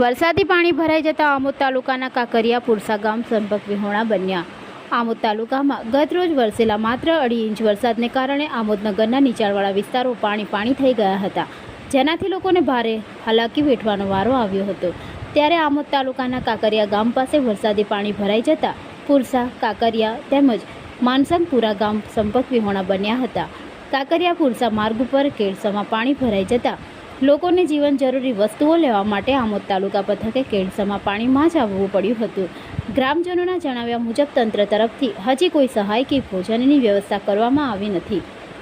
વરસાદી પાણી ભરાઈ જતા આમોદ તાલુકાના કાકરિયા પુરસા ગામ સંપર્ક વિહોણા બન્યા. આમોદ તાલુકામાં ગતરોજ વરસેલા માત્ર અઢી ઇંચ વરસાદને કારણે આમોદ નગરના નીચાણવાળા વિસ્તારો પાણી પાણી થઈ ગયા હતા. જેનાથી લોકોને ભારે હાલાકી વેઠવાનો વારો આવ્યો હતો. ત્યારે આમોદ તાલુકાના કાકરિયા ગામ પાસે વરસાદી પાણી ભરાઈ જતા પુરસા, કાકરિયા તેમજ માનસંગપુરા ગામ સંપર્ક વિહોણા બન્યા હતા. કાકરિયા પુરસા માર્ગ ઉપર કેળસામાં પાણી ભરાઈ જતા લોકોને જીવન જરૂરી વસ્તુઓ લેવા માટે આમોદ તાલુકા પથકે કેળસામાં પાણીમાં જ આવવું પડ્યું હતું. ગ્રામજનોના જણાવ્યા મુજબ તંત્ર તરફથી હજી કોઈ સહાય કે ભોજનની વ્યવસ્થા કરવામાં આવી નથી.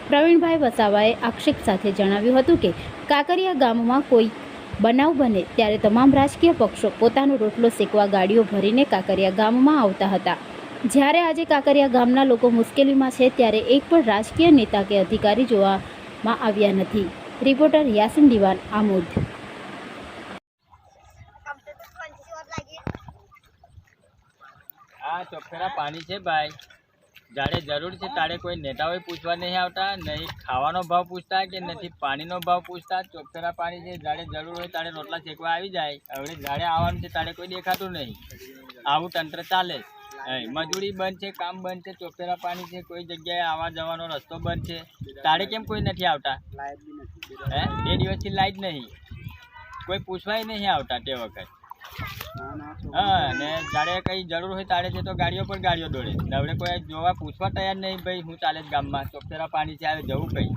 પ્રવીણભાઈ વસાવાએ આક્ષેપ સાથે જણાવ્યું હતું કે, કાકરિયા ગામમાં કોઈ બનાવ બને ત્યારે તમામ રાજકીય પક્ષો પોતાનો રોટલો શેકવા ગાડીઓ ભરીને કાકરિયા ગામમાં આવતા હતા. જ્યારે આજે કાકરિયા ગામના લોકો મુશ્કેલીમાં છે, ત્યારે એક પણ રાજકીય નેતા કે અધિકારી જોવામાં આવ્યા નથી. રિપોર્ટર યાસીન દિવાન આમોદ આ ચોખ્ખેરા પાણી છે ભાઈ. જ્યારે જરૂર છે તારે કોઈ નેતાઓએ પૂછવા નહીં આવતા નહીં ખાવાનો ભાવ પૂછતા કે નથી પાણીનો ભાવ પૂછતા. ચોખ્ખેરા પાણી છે જ્યારે જરૂર હોય તારે રોટલા શેકવા આવી જાય. હવે જ્યારે આવવાનું છે તારે કોઈ દેખાતું નહીં. આવું તંત્ર ચાલે. હે, મજૂરી બંધ છે કામ બંધ છે ચોપેરા પાણી છે કોઈ જગ્યાએ આવવા જવાનો રસ્તો બંધ છે. તારે કેમ કોઈ નથી આવતા? હે? બે દિવસથી લાઈટ નહીં. કોઈ પૂછવાય નહીં આવતા તે વખત. હા ને જ્યારે કંઈ જરૂર હોય તારે છે તો ગાડીઓ પર ગાડીઓ દોડે. નવડે કોઈ જોવા પૂછવા તૈયાર નહીં ભાઈ હું ચાલે જ ગામમાં. ચોપેરા પાણી છે આવે જવું કઈ.